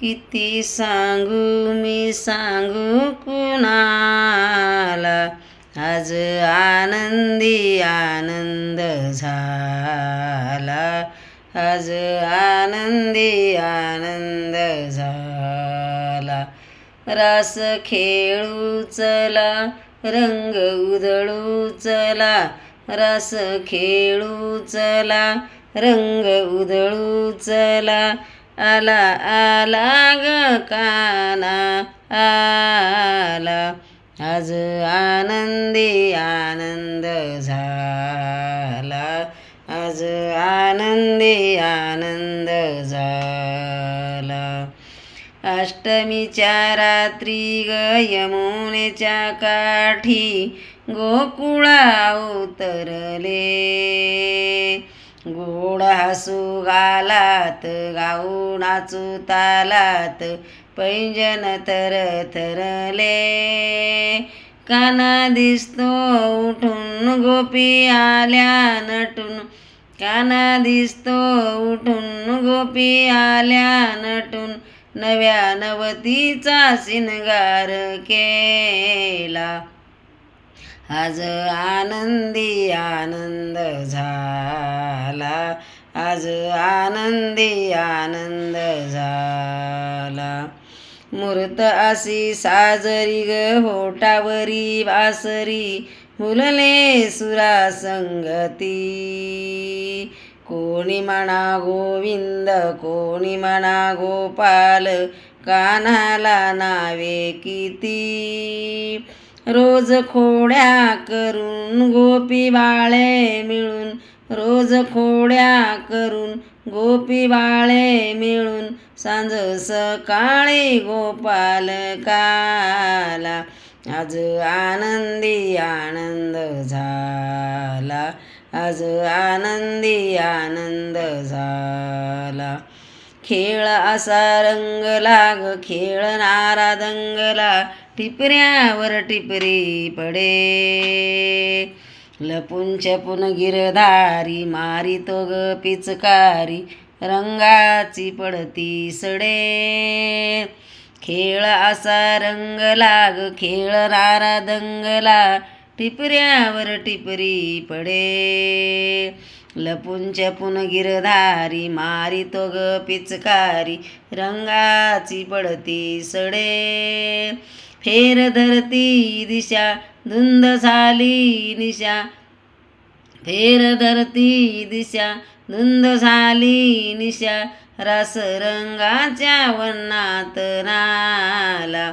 किती सांगू मी सांगू कुणाला? आज आनंदी आनंद झाला. आज आनंदी आनंद झाला. रास खेळू चला रंग उधळू चला. रस खेळू चला रंग उधळू चला. आला आला ग काना आला. आज आनंदी आनंद झाला. आज आनंदी आनंद झाला. अष्टमीच्या रात्री ग यमुनेच्या काठी गोकुळा उतरले. गोड हसू गालात गाऊ नाचू तालात पैंजन तर थरले. काना दिसतो उठून गोपी आल्या नटून. काना दिसतो उठून गोपी आल्या नटून. नव्या नवतीचा शिनगार केला. आज आनंदी आनंद झाला. आज आनंदी आनंद झाला. मूर्त अशी साजरी ग होटावरी बासरी फुलले सुरा संगती. कोणी म्हणा गोविंद कोणी म्हणा गोपाल कानाला नावे किती? रोज खोड्या करून गोपी बाळे मिळून रोज खोड्या करून गोपी बाळे मिळून सांज सकाळी गोपाल काला. आज आनंदी आनंद झाला. आज आनंदी आनंद झाला. खेळ असा रंग लाग खेळणारा दंगला. टिपऱ्यावर टिपरी पडे. लपून छपून गिरधारी मारी तो ग पिचकारी रंगाची पडती सडे. खेळ असा रंग लाग खेळ रारा दंगला टिपऱ्यावर टिपरी पडे. लपून चपून गिरधारी मारी तो ग पिचकारी रंगाची पडती सडे. फेर धरती दिशा धुंद झाली निशा. फेर धरती दिशा धुंद झाली निशा. रस रंगाच्या वनात नाला